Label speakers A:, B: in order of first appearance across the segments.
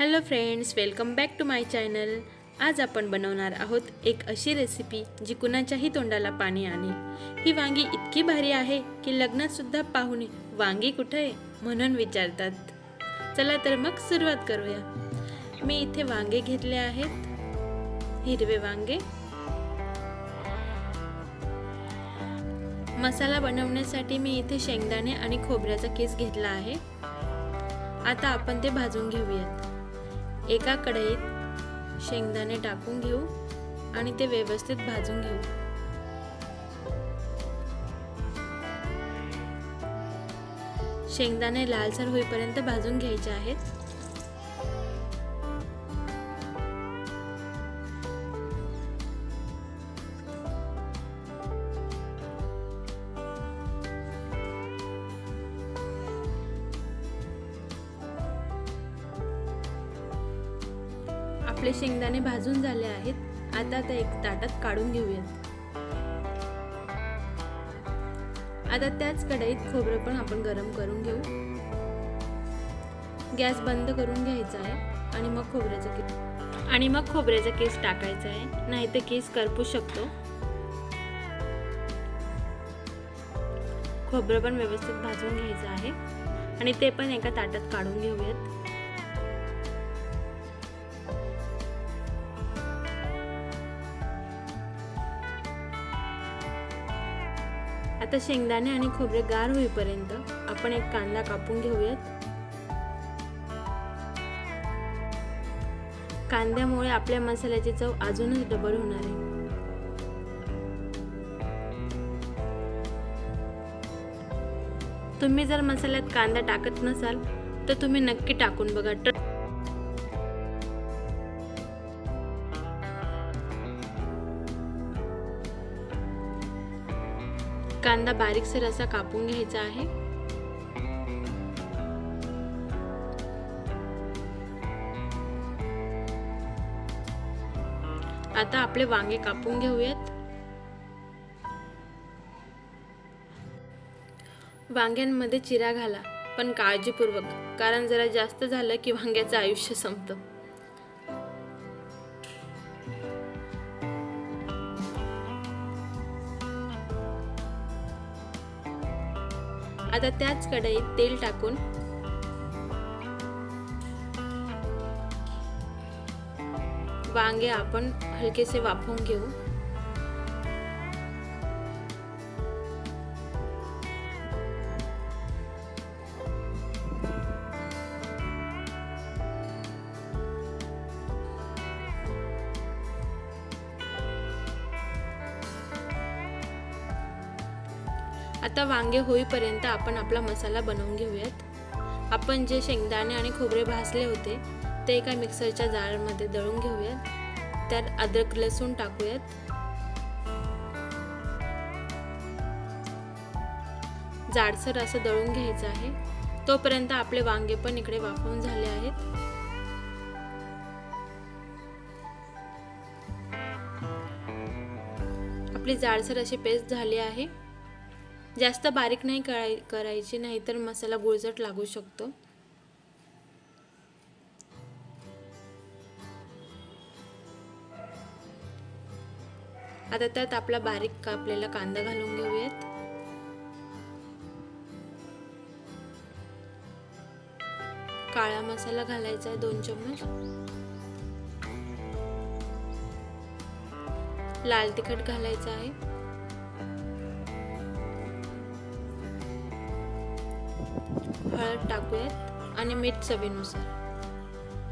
A: Hello friends welcome back to my channel. आज आपण बनवणार आहोत एक अशी रेसिपी जी कुणाच्याही तोंडाला पाणी आणेल ही वांगी इतकी भारी आहे की लग्नातसुद्धा पाहुणे वांगी कुठं? आहे म्हणून विचारतात. चला तर मग सुरुवात करूया. मी इथे वांगे घेतले आहेत. हिरवे वांगे. मसाला बनवण्यासाठी मी इथे शेंगदाणे आणि खोबऱ्याचा केस घेतला आहे. आता आपण ते भाजून घेऊयात. एका कढईत शेंगदाणे टाकून घेऊ आणि ते व्यवस्थित भाजून घेऊ. शेंगदाणे लालसर होईपर्यंत भाजून घ्यायचे आहेत. आपले शेंगदाणे भाजून झाले आहेत. आता ते एक ताटात काढून घेऊयात. आता त्याच कढईत खोबरं पण आपण गरम करून घेऊ. गॅस बंद करून घ्यायचा आहे आणि मग खोबऱ्याचा केस आणि मग खोबऱ्याचा केस टाकायचा आहे. नाही तर केस करपू शकतो. खोबरं पण व्यवस्थित भाजून घ्यायचं आहे. आणि ते पण एका ताटात काढून घेऊयात. आता शेंगदाणे आणि खोबरे गार होईपर्यंत आपण एक कांदा कापून घेऊयात. कांद्यामुळे आपल्या मसाल्याची चव अजूनच डबल होणार आहे. तुम्ही जर मसाल्यात कांदा टाकत नसाल तर तुम्ही नक्की टाकून बघा. कांदा बारीकसर असा कापून घ्यायचा आहे. आता आपले वांगे कापून घेऊयात. वांग्यांमध्ये चिरा घाला पण काळजीपूर्वक कारण जरा जास्त झालं की वांग्याचं आयुष्य संपतं. आता त्याच कढईत तेल टाकून वांगे आपण हलकेसे वाफवून घेऊ. आता वांगे होईपर्यंत आपण आपला मसाला बनवून घेऊयात. आपण जे शेंगदाणे आणि खोबरे भाजले होते ते एका मिक्सरच्या जाळमध्ये दळून घेऊयात. त्यात अद्रक लसूण टाकूयात. जाडसर असं दळून घ्यायचं आहे. तोपर्यंत आपले वांगे पण इकडे वाफवून झाले आहेत. आपली जाडसर अशी पेस्ट झाली आहे. जास्त बारीक नाही कराय करायची नाही तर मसाला गुळजट लागू शकतो. आता त्यात आपला बारीक कापलेला कांदा घालून घेऊयात. काळा मसाला घालायचा आहे दोन चम्मच. लाल तिखट घालायचं आहे. हळद टाकूयात आणि मीठ चवीनुसार.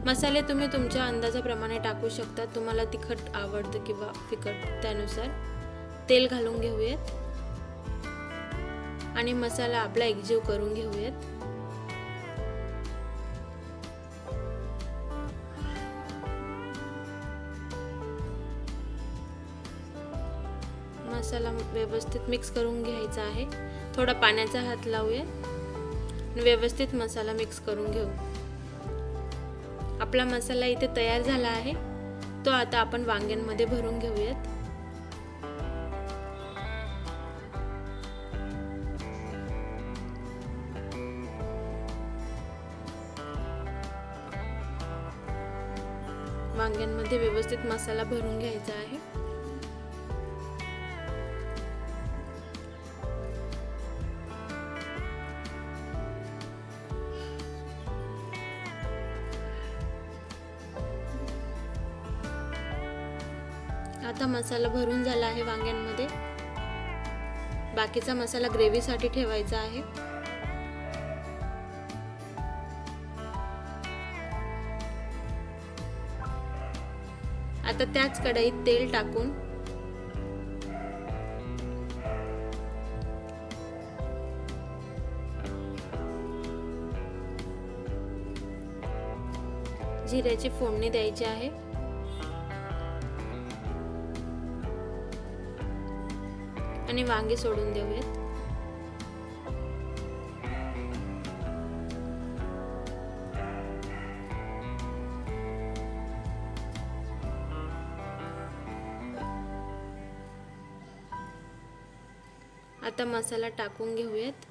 A: मसाले तुम्ही तुमच्या अंदाजाप्रमाणे टाकू शकता. तुम्हाला तिखट आवडतं किंवा फिकट त्यानुसार. तेल घालून घेऊयात. आणि मसाला आपला एकजीव करून घेऊयात. मसाला व्यवस्थित मिक्स करून घ्यायचा आहे. थोडा पाण्याचा हात लावूया व्यवस्थित मसाला मिक्स करून घेऊ. आपला मसाला इथे तयार झाला आहे. तो आता आपण वांग्यांमध्ये भरून घेऊयात. वांग्यांमध्ये व्यवस्थित मसाला भरून घ्यायचा आहे. आता मसाला भरून झाला आहे वांग्यांमध्ये. बाकीचा मसाला ग्रेव्हीसाठी ठेवायचा आहे. आता त्याच कढईत तेल टाकून जिऱ्याची फोडणी द्यायची आहे. आणि वांगे सोडून देऊयात. आता मसाला टाकून घेऊयात.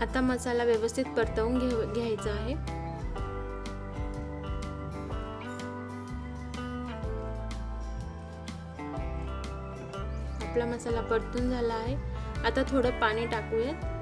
A: आता मसाला व्यवस्थित परतवून घेऊ घ्यायचा आहे. आपला मसाला परतून झाला आहे. आता थोडं पाणी टाकूयात.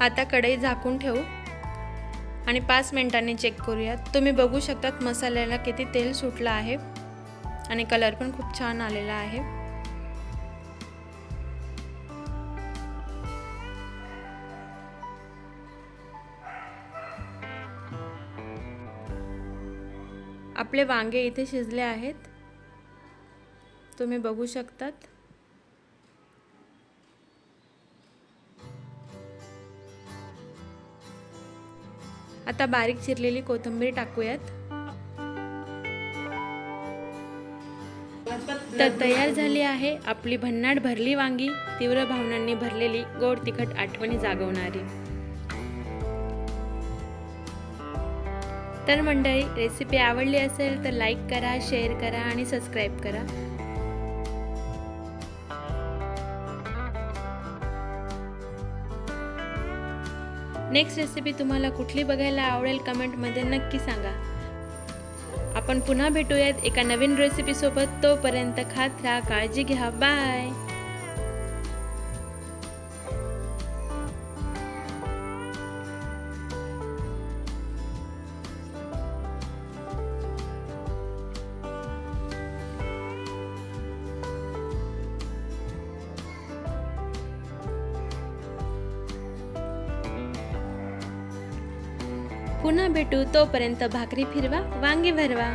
A: आता कढई झाकून ठेवू. आणि पाच मिनटांनी चेक करूयात. तुम्ही बघू शकतात मसाल्याला किती तेल सुटलं आहे. आणि कलर पण खूप छान आलेला आहे. आपले वांगे इथे शिजले आहेत. तुम्ही बघू शकतात. आता बारीक चिरलेली कोथिंबीर टाकूयात. तर तयार झाली आहे आपली भन्नाट भरली वांगी. तीव्र भावनांनी भरलेली गोड तिखट आठवणी जागवणारी. तर मंडळी रेसिपी आवडली असेल तर लाईक करा शेअर करा आणि सबस्क्राईब करा. नेक्स्ट रेसिपी तुम्हाला कुठली बघायला आवडेल कमेंटमध्ये नक्की सांगा. आपण पुन्हा भेटूयात एका नवीन रेसिपीसोबत तोपर्यंत खात राहा काळजी घ्या. बाय पुन्हा भेटू तोपर्यंत भाकरी फिरवा वांगी भरवा.